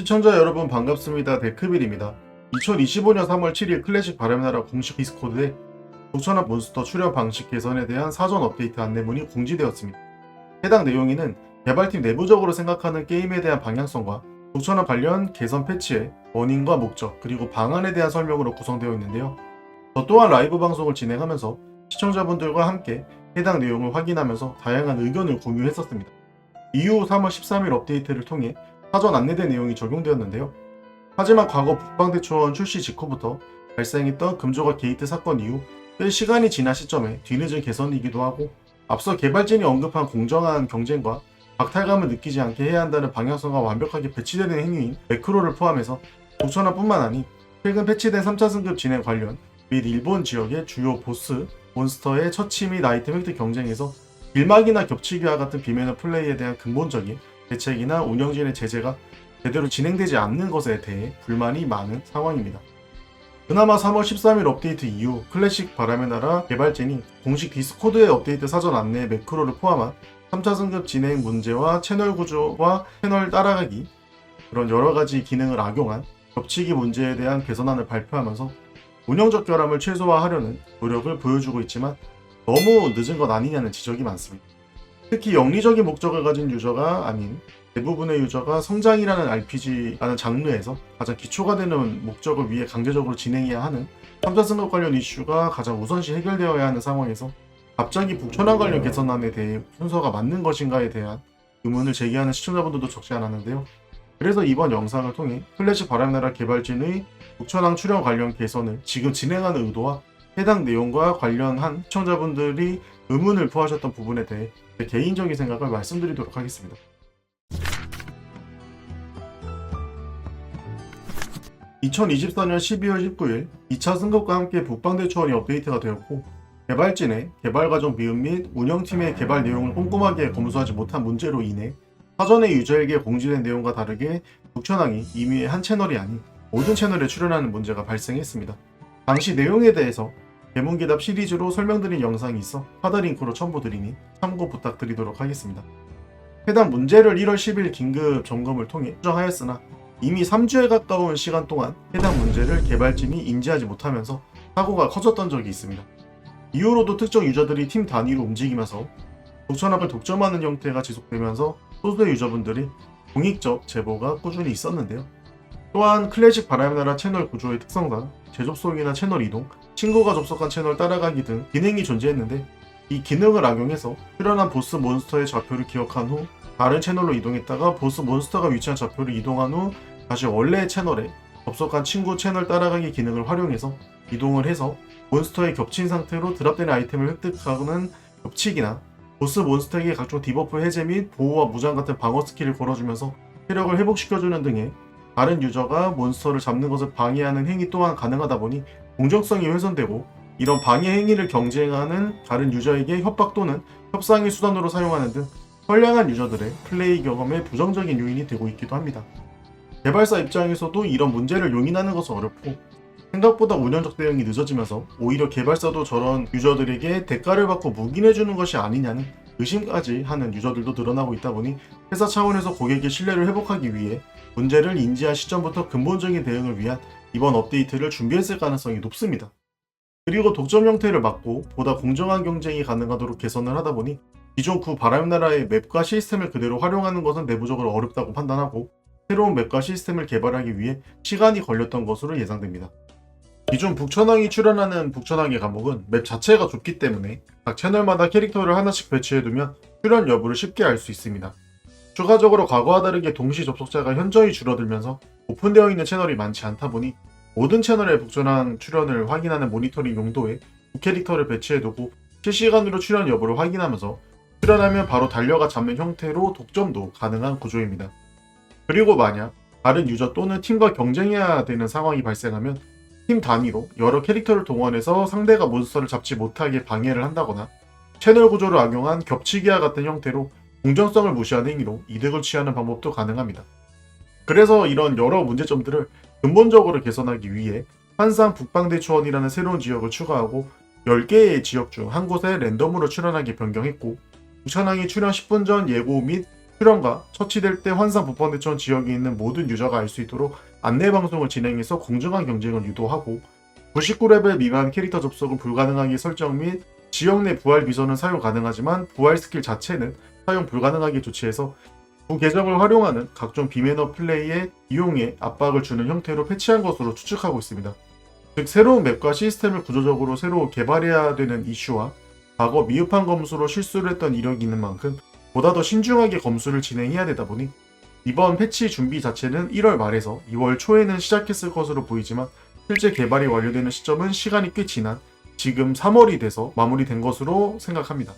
시청자 여러분 반갑습니다. 데크빌입니다. 2025년 3월 7일 클래식 바람나라 공식 디스코드에 독천합 몬스터 출연 방식 개선에 대한 사전 업데이트 안내문이 공지되었습니다. 해당 내용에는 개발팀 내부적으로 생각하는 게임에 대한 방향성과 독천합 관련 개선 패치의 원인과 목적 그리고 방안에 대한 설명으로 구성되어 있는데요. 저 또한 라이브 방송을 진행하면서 시청자분들과 함께 해당 내용을 확인하면서 다양한 의견을 공유했었습니다. 이후 3월 13일 업데이트를 통해 사전 안내된 내용이 적용되었는데요. 하지만 과거 북방대초원 출시 직후부터 발생했던 금조각 게이트 사건 이후 꽤 시간이 지난 시점에 뒤늦은 개선이기도 하고 앞서 개발진이 언급한 공정한 경쟁과 박탈감을 느끼지 않게 해야 한다는 방향성과 완벽하게 배치되는 행위인 매크로를 포함해서 독천화뿐만 아니 최근 패치된 3차 승급 진행 관련 및 일본 지역의 주요 보스, 몬스터의 처치 및 아이템 획득 경쟁에서 길막이나 겹치기와 같은 비매너 플레이에 대한 근본적인 대책이나 운영진의 제재가 제대로 진행되지 않는 것에 대해 불만이 많은 상황입니다. 그나마 3월 13일 업데이트 이후 클래식 바람의 나라 개발진이 공식 디스코드의 업데이트 사전 안내 매크로를 포함한 3차 승급 진행 문제와 채널 구조와 채널 따라가기 그런 여러 가지 기능을 악용한 겹치기 문제에 대한 개선안을 발표하면서 운영적 결함을 최소화하려는 노력을 보여주고 있지만 너무 늦은 것 아니냐는 지적이 많습니다. 특히 영리적인 목적을 가진 유저가 아닌 대부분의 유저가 성장이라는 RPG라는 장르에서 가장 기초가 되는 목적을 위해 강제적으로 진행해야 하는 3차 승급 관련 이슈가 가장 우선시 해결되어야 하는 상황에서 갑자기 북천왕 관련 개선안에 대해 순서가 맞는 것인가에 대한 의문을 제기하는 시청자분들도 적지 않았는데요. 그래서 이번 영상을 통해 클래식 바람나라 개발진의 북천왕 출연 관련 개선을 지금 진행하는 의도와 해당 내용과 관련한 시청자분들이 의문을 표하셨던 부분에 대해 제 개인적인 생각을 말씀드리도록 하겠습니다. 2024년 12월 19일 2차 승급과 함께 북방대 초원이 업데이트가 되었고 개발진의 개발 과정 비움 및 운영팀의 개발 내용을 꼼꼼하게 검수하지 못한 문제로 인해 사전에 유저에게 공지된 내용과 다르게 북천왕이 이미 한 채널이 아닌 모든 채널에 출연하는 문제가 발생했습니다. 당시 내용에 대해서 개문기답 시리즈로 설명드린 영상이 있어 하드링크로 첨부드리니 참고 부탁드리도록 하겠습니다. 해당 문제를 1월 10일 긴급 점검을 통해 수정하였으나 이미 3주에 가까운 시간 동안 해당 문제를 개발진이 인지하지 못하면서 사고가 커졌던 적이 있습니다. 이후로도 특정 유저들이 팀 단위로 움직이면서 독천합을 독점하는 형태가 지속되면서 소수의 유저분들이 공익적 제보가 꾸준히 있었는데요. 또한 클래식 바람나라 채널 구조의 특성상 재접속이나 채널 이동, 친구가 접속한 채널 따라가기 등 기능이 존재했는데 이 기능을 악용해서 출연한 보스 몬스터의 좌표를 기억한 후 다른 채널로 이동했다가 보스 몬스터가 위치한 좌표를 이동한 후 다시 원래의 채널에 접속한 친구 채널 따라가기 기능을 활용해서 이동을 해서 몬스터에 겹친 상태로 드랍되는 아이템을 획득하는 겹치기나 보스 몬스터에게 각종 디버프 해제 및 보호와 무장 같은 방어 스킬을 걸어주면서 체력을 회복시켜주는 등의 다른 유저가 몬스터를 잡는 것을 방해하는 행위 또한 가능하다 보니 공정성이 훼손되고 이런 방해 행위를 경쟁하는 다른 유저에게 협박 또는 협상의 수단으로 사용하는 등 선량한 유저들의 플레이 경험에 부정적인 요인이 되고 있기도 합니다. 개발사 입장에서도 이런 문제를 용인하는 것은 어렵고 생각보다 운영적 대응이 늦어지면서 오히려 개발사도 저런 유저들에게 대가를 받고 묵인해주는 것이 아니냐는 의심까지 하는 유저들도 늘어나고 있다 보니 회사 차원에서 고객의 신뢰를 회복하기 위해 문제를 인지한 시점부터 근본적인 대응을 위한 이번 업데이트를 준비했을 가능성이 높습니다. 그리고 독점 형태를 막고 보다 공정한 경쟁이 가능하도록 개선을 하다 보니 기존 구 바람나라의 맵과 시스템을 그대로 활용하는 것은 내부적으로 어렵다고 판단하고 새로운 맵과 시스템을 개발하기 위해 시간이 걸렸던 것으로 예상됩니다. 기존 북천왕이 출연하는 북천왕의 과목은 맵 자체가 좁기 때문에 각 채널마다 캐릭터를 하나씩 배치해두면 출연 여부를 쉽게 알 수 있습니다. 추가적으로 과거와 다르게 동시 접속자가 현저히 줄어들면서 오픈되어 있는 채널이 많지 않다 보니 모든 채널의 북천왕 출연을 확인하는 모니터링 용도에 두 캐릭터를 배치해두고 실시간으로 출연 여부를 확인하면서 출연하면 바로 달려가 잡는 형태로 독점도 가능한 구조입니다. 그리고 만약 다른 유저 또는 팀과 경쟁해야 되는 상황이 발생하면 팀 단위로 여러 캐릭터를 동원해서 상대가 몬스터를 잡지 못하게 방해를 한다거나 채널 구조를 악용한 겹치기와 같은 형태로 공정성을 무시한 행위로 이득을 취하는 방법도 가능합니다. 그래서 이런 여러 문제점들을 근본적으로 개선하기 위해 한상 북방대초원이라는 새로운 지역을 추가하고 10개의 지역 중 한 곳에 랜덤으로 출연하게 변경했고 부천항이 출연 10분 전 예고 및 출연과 처치될 때 환상 북방대천 지역에 있는 모든 유저가 알 수 있도록 안내 방송을 진행해서 공정한 경쟁을 유도하고 99레벨 미만 캐릭터 접속은 불가능하게 설정 및 지역 내 부활 비전은 사용 가능하지만 부활 스킬 자체는 사용 불가능하게 조치해서 두 계정을 활용하는 각종 비매너 플레이에 이용에 압박을 주는 형태로 패치한 것으로 추측하고 있습니다. 즉 새로운 맵과 시스템을 구조적으로 새로 개발해야 되는 이슈와 과거 미흡한 검수로 실수를 했던 이력이 있는 만큼 보다 더 신중하게 검수를 진행해야 되다 보니 이번 패치 준비 자체는 1월 말에서 2월 초에는 시작했을 것으로 보이지만 실제 개발이 완료되는 시점은 시간이 꽤 지난 지금 3월이 돼서 마무리된 것으로 생각합니다.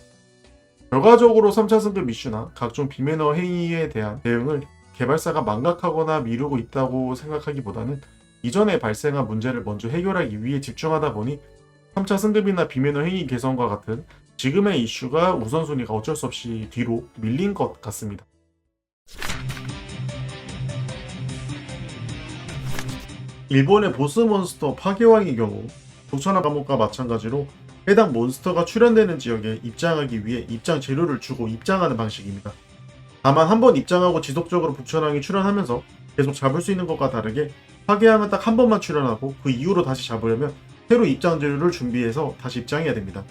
결과적으로 3차 승급 이슈나 각종 비매너 행위에 대한 대응을 개발사가 망각하거나 미루고 있다고 생각하기보다는 이전에 발생한 문제를 먼저 해결하기 위해 집중하다 보니 3차 승급이나 비매너 행위 개선과 같은 지금의 이슈가 우선순위가 어쩔 수 없이 뒤로 밀린 것 같습니다. 일본의 보스 몬스터 파괴왕의 경우 독천화 감옥과 마찬가지로 해당 몬스터가 출현되는 지역에 입장하기 위해 입장 재료를 주고 입장하는 방식입니다. 다만 한 번 입장하고 지속적으로 북천왕이 출현하면서 계속 잡을 수 있는 것과 다르게 파괴왕은 딱 한 번만 출현하고 그 이후로 다시 잡으려면 새로 입장 재료를 준비해서 다시 입장해야 됩니다.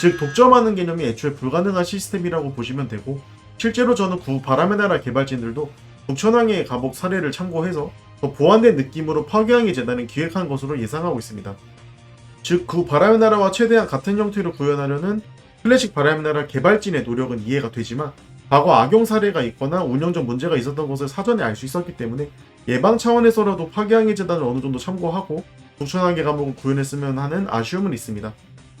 즉 독점하는 개념이 애초에 불가능한 시스템이라고 보시면 되고 실제로 저는 구 바람의 나라 개발진들도 북천왕의 감옥 사례를 참고해서 더 보완된 느낌으로 파괴왕의 재단을 기획한 것으로 예상하고 있습니다. 즉, 구 바람의 나라와 최대한 같은 형태로 구현하려는 클래식 바람의 나라 개발진의 노력은 이해가 되지만 과거 악용 사례가 있거나 운영적 문제가 있었던 것을 사전에 알 수 있었기 때문에 예방 차원에서라도 파괴왕의 재단을 어느 정도 참고하고 북천왕의 감옥을 구현했으면 하는 아쉬움은 있습니다.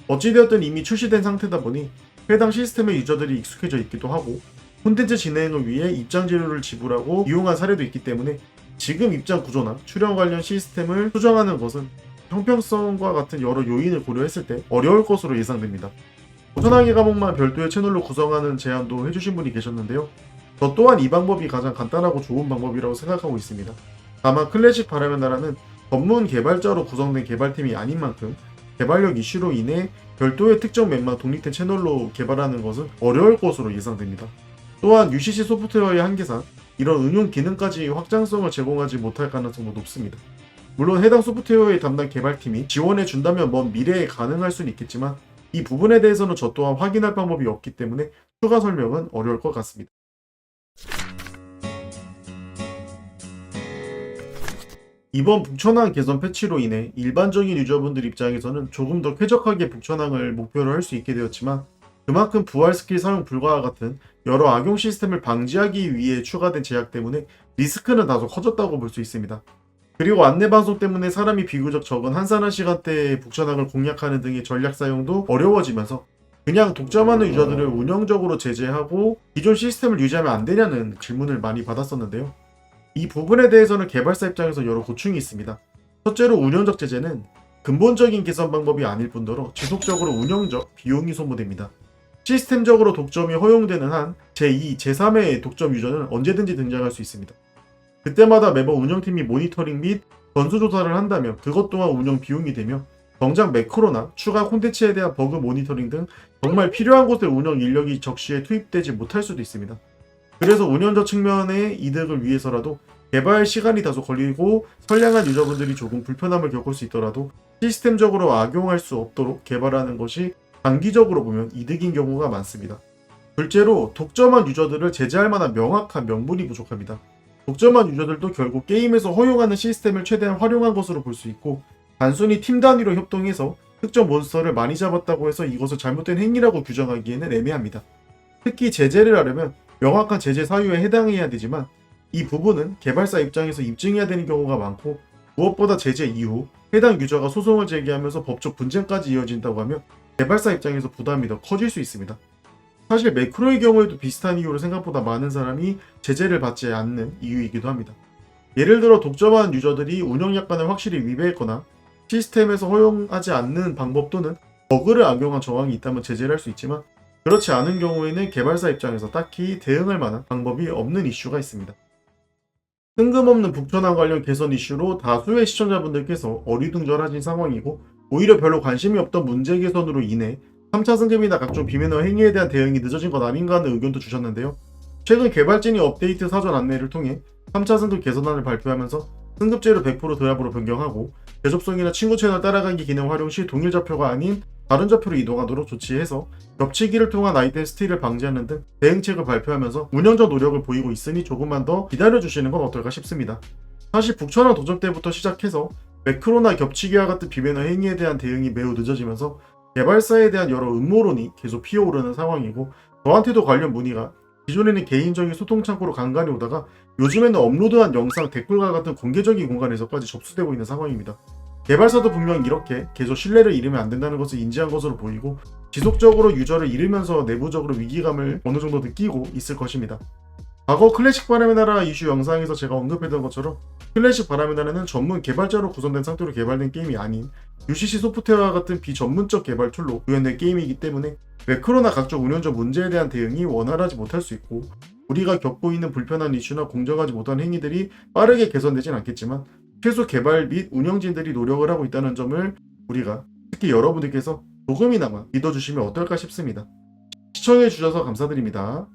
어찌되었든 이미 출시된 상태다 보니 해당 시스템의 유저들이 익숙해져 있기도 하고 콘텐츠 진행을 위해 입장 재료를 지불하고 이용한 사례도 있기 때문에 지금 입장 구조나 출연 관련 시스템을 수정하는 것은 형평성과 같은 여러 요인을 고려했을 때 어려울 것으로 예상됩니다. 도전하기 과목만 별도의 채널로 구성하는 제안도 해주신 분이 계셨는데요. 저 또한 이 방법이 가장 간단하고 좋은 방법이라고 생각하고 있습니다. 다만 클래식 바람의 나라는 전문 개발자로 구성된 개발팀이 아닌 만큼 개발력 이슈로 인해 별도의 특정 맵만 독립된 채널로 개발하는 것은 어려울 것으로 예상됩니다. 또한 UCC 소프트웨어의 한계상 이런 응용 기능까지 확장성을 제공하지 못할 가능성도 높습니다. 물론 해당 소프트웨어의 담당 개발팀이 지원해 준다면 먼 미래에 가능할 수는 있겠지만 이 부분에 대해서는 저 또한 확인할 방법이 없기 때문에 추가 설명은 어려울 것 같습니다. 이번 북천왕 개선 패치로 인해 일반적인 유저분들 입장에서는 조금 더 쾌적하게 북천왕을 목표로 할 수 있게 되었지만 그만큼 부활 스킬 사용 불가와 같은 여러 악용 시스템을 방지하기 위해 추가된 제약 때문에 리스크는 다소 커졌다고 볼 수 있습니다. 그리고 안내 방송 때문에 사람이 비교적 적은 한산한 시간대에 북천왕을 공략하는 등의 전략 사용도 어려워지면서 그냥 독점하는 유저들을 운영적으로 제재하고 기존 시스템을 유지하면 안 되냐는 질문을 많이 받았었는데요. 이 부분에 대해서는 개발사 입장에서 여러 고충이 있습니다. 첫째로 운영적 제재는 근본적인 개선 방법이 아닐 뿐더러 지속적으로 운영적 비용이 소모됩니다. 시스템적으로 독점이 허용되는 한 제2, 제3의 독점 유저는 언제든지 등장할 수 있습니다. 그때마다 매번 운영팀이 모니터링 및 전수조사를 한다면 그것 또한 운영 비용이 되며 정작 매크로나 추가 콘텐츠에 대한 버그 모니터링 등 정말 필요한 곳에 운영 인력이 적시에 투입되지 못할 수도 있습니다. 그래서 운영적 측면의 이득을 위해서라도 개발 시간이 다소 걸리고 선량한 유저분들이 조금 불편함을 겪을 수 있더라도 시스템적으로 악용할 수 없도록 개발하는 것이 단기적으로 보면 이득인 경우가 많습니다. 둘째로 독점한 유저들을 제재할 만한 명확한 명분이 부족합니다. 독점한 유저들도 결국 게임에서 허용하는 시스템을 최대한 활용한 것으로 볼 수 있고 단순히 팀 단위로 협동해서 특정 몬스터를 많이 잡았다고 해서 이것을 잘못된 행위라고 규정하기에는 애매합니다. 특히 제재를 하려면 명확한 제재 사유에 해당해야 되지만 이 부분은 개발사 입장에서 입증해야 되는 경우가 많고 무엇보다 제재 이후 해당 유저가 소송을 제기하면서 법적 분쟁까지 이어진다고 하면 개발사 입장에서 부담이 더 커질 수 있습니다. 사실 매크로의 경우에도 비슷한 이유로 생각보다 많은 사람이 제재를 받지 않는 이유이기도 합니다. 예를 들어 독점한 유저들이 운영 약관을 확실히 위배했거나 시스템에서 허용하지 않는 방법 또는 버그를 악용한 정황이 있다면 제재를 할 수 있지만 그렇지 않은 경우에는 개발사 입장에서 딱히 대응할 만한 방법이 없는 이슈가 있습니다. 뜬금없는 북천왕 관련 개선 이슈로 다수의 시청자분들께서 어리둥절하신 상황이고 오히려 별로 관심이 없던 문제 개선으로 인해 3차 승급이나 각종 비매너 행위에 대한 대응이 늦어진 것 아닌가 하는 의견도 주셨는데요. 최근 개발진이 업데이트 사전 안내를 통해 3차 승급 개선안을 발표하면서 승급제를 100% 도약으로 변경하고 대접성이나 친구 채널 따라가기 기능 활용 시 동일 좌표가 아닌 다른 좌표로 이동하도록 조치해서 겹치기를 통한 아이템 스틸을 방지하는 등 대응책을 발표하면서 운영적 노력을 보이고 있으니 조금만 더 기다려주시는 건 어떨까 싶습니다. 사실 북천왕 도전 때부터 시작해서 매크로나 겹치기와 같은 비매너 행위에 대한 대응이 매우 늦어지면서 개발사에 대한 여러 음모론이 계속 피어오르는 상황이고 저한테도 관련 문의가 기존에는 개인적인 소통 창구로 간간히 오다가 요즘에는 업로드한 영상 댓글과 같은 공개적인 공간에서까지 접수되고 있는 상황입니다. 개발사도 분명 이렇게 계속 신뢰를 잃으면 안 된다는 것을 인지한 것으로 보이고 지속적으로 유저를 잃으면서 내부적으로 위기감을 어느 정도 느끼고 있을 것입니다. 과거 클래식 바람의 나라 이슈 영상에서 제가 언급했던 것처럼 클래식 바람의 나라는 전문 개발자로 구성된 상태로 개발된 게임이 아닌 UCC 소프트웨어와 같은 비전문적 개발 툴로 구현된 게임이기 때문에 매크로나 각종 운영적 문제에 대한 대응이 원활하지 못할 수 있고 우리가 겪고 있는 불편한 이슈나 공정하지 못한 행위들이 빠르게 개선되진 않겠지만 최소 개발 및 운영진들이 노력을 하고 있다는 점을 우리가 특히 여러분들께서 조금이나마 믿어주시면 어떨까 싶습니다. 시청해주셔서 감사드립니다.